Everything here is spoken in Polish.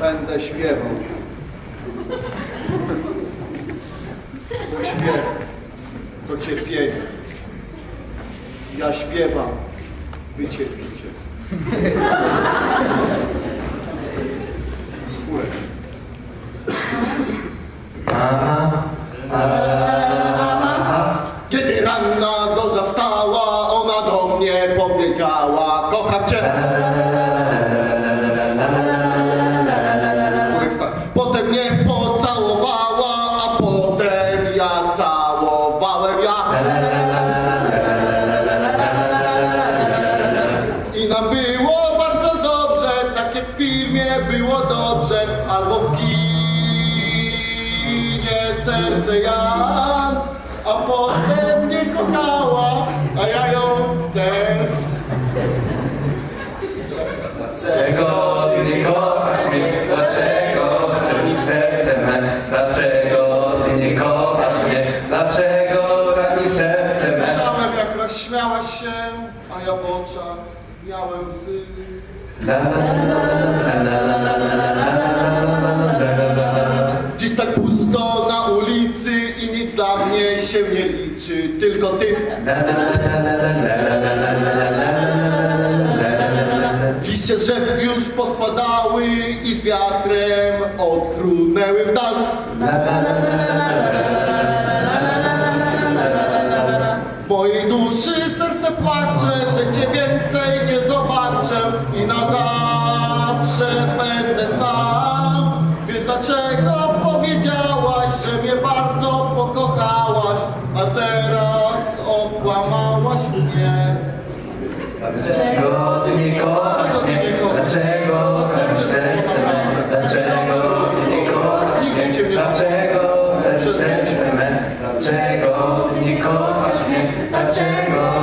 Będę śpiewał. Bo śpiew to cierpienie. Ja śpiewam, wy cierpicie. Kurek. W filmie było dobrze, albo w kinie serce Jan, a potem mnie kochała, a ja ją też. Dlaczego ty nie kochasz mnie? Dlaczego chcesz serce me? Dlaczego ty nie kochasz mnie? Dlaczego rani serce me? Słyszałem jak rozśmiałaś się, a ja w oczach miałem łzy. Dziś tak pusto na ulicy i nic dla mnie się nie liczy, tylko ty. Liście drzew już pospadały i z wiatrem odfrunęły w dal. W mojej duszy serce płacze, Dlaczego ty nie kochasz mnie? Dlaczego chcesz serce? Dlaczego ty nie kochasz mnie? Dlaczego chcesz serce? Dlaczego mnie? Dlaczego?